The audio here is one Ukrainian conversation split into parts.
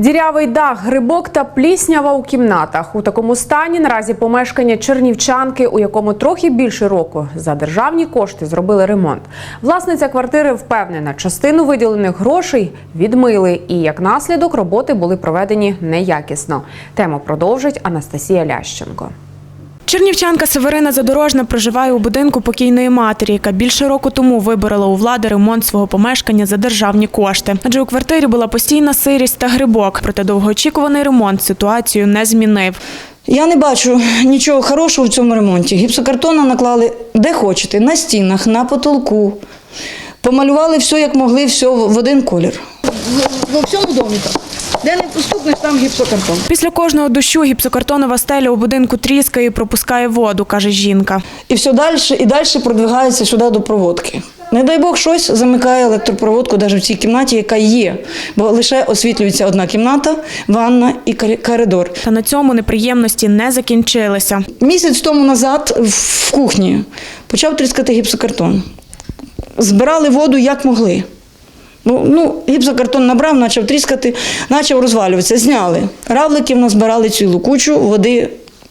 Дірявий дах, грибок та пліснява у кімнатах. У такому стані наразі помешкання чернівчанки, у якому трохи більше року за державні кошти зробили ремонт. Власниця квартири впевнена, частину виділених грошей відмили, і як наслідок роботи були проведені неякісно. Тему продовжить Анастасія Лященко. Чернівчанка Северина Задорожна проживає у будинку покійної матері, яка більше року тому виборола у влади ремонт свого помешкання за державні кошти. Адже у квартирі була постійна сирість та грибок. Проте довгоочікуваний ремонт ситуацію не змінив. Я не бачу нічого хорошого в цьому ремонті. Гіпсокартона наклали де хочете, на стінах, на потолку. Помалювали все, як могли, все в один колір. Во всьому домі так. Де не постукнеш, там гіпсокартон. Після кожного дощу гіпсокартонова стеля у будинку тріскає і пропускає воду, каже жінка. І все далі, і далі продвигається сюди до проводки. Не дай Бог щось замикає електропроводку навіть в цій кімнаті, яка є, бо лише освітлюється одна кімната, ванна і коридор. Та на цьому неприємності не закінчилися. Місяць тому назад в кухні почав тріскати гіпсокартон. Збирали воду як могли. Ну, ну, гіпсокартон набрав, почав тріскати, почав розвалюватися. Зняли. Равликів назбирали цілу кучу, води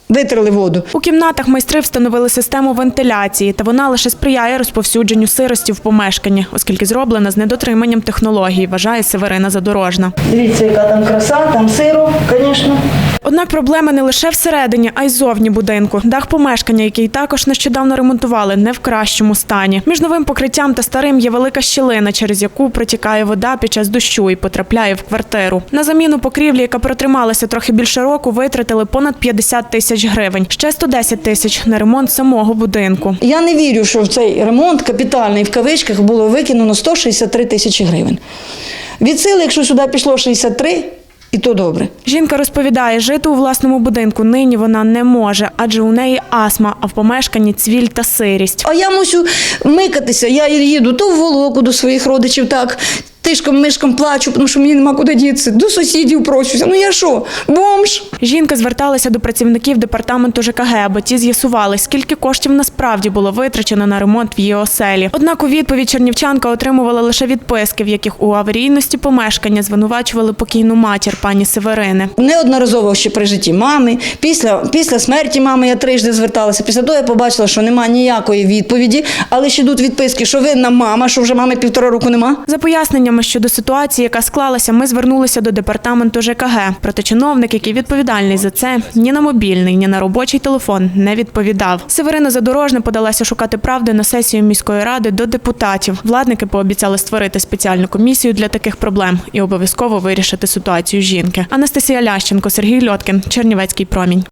витрили воду. У кімнатах майстри встановили систему вентиляції, та вона лише сприяє розповсюдженню сирості в помешканні, оскільки зроблена з недотриманням технологій, вважає Северина Задорожна. Дивіться, яка там краса, там сиро, звісно. Однак проблеми не лише всередині, а й зовні будинку. Дах помешкання, який також нещодавно ремонтували, не в кращому стані. Між новим покриттям та старим є велика щілина, через яку протікає вода під час дощу і потрапляє в квартиру. На заміну покрівлі, яка протрималася трохи більше року, витратили понад 50 тисяч гривень. Ще 110 тисяч на ремонт самого будинку. Я не вірю, що в цей ремонт капітальний в кавичках було викинено 163 тисячі гривень. Від сили, якщо сюди пішло 63, і то добре. Жінка розповідає, жити у власному будинку нині вона не може, адже у неї астма, а в помешканні цвіль та сирість. А я мусю микатися. Я їду то в Волоку до своїх родичів, так. Тишком мишком плачу, тому що мені нема куди дітися. До сусідів просюся. Ну я що, бомж? Жінка зверталася до працівників департаменту ЖКГ, аби ті з'ясували, скільки коштів насправді було витрачено на ремонт в її оселі. Однак у відповідь чернівчанка отримувала лише відписки, в яких у аварійності помешкання звинувачували покійну матір пані Северини. Неодноразово ще при житті мами. Після, після смерті мами я трижди зверталася. Після того я побачила, що немає ніякої відповіді, але ще йдуть відписки, що винна мама, що вже мами півтора року нема. За поясненнями щодо ситуації, яка склалася, ми звернулися до департаменту ЖКГ. Проте чиновник, який відповідальний за це, ні на мобільний, ні на робочий телефон не відповідав. Северина Задорожна подалася шукати правди на сесію міської ради до депутатів. Владники пообіцяли створити спеціальну комісію для таких проблем і обов'язково вирішити ситуацію жінки. Анастасія Лященко, Сергій Льоткін, Чернівецький промінь.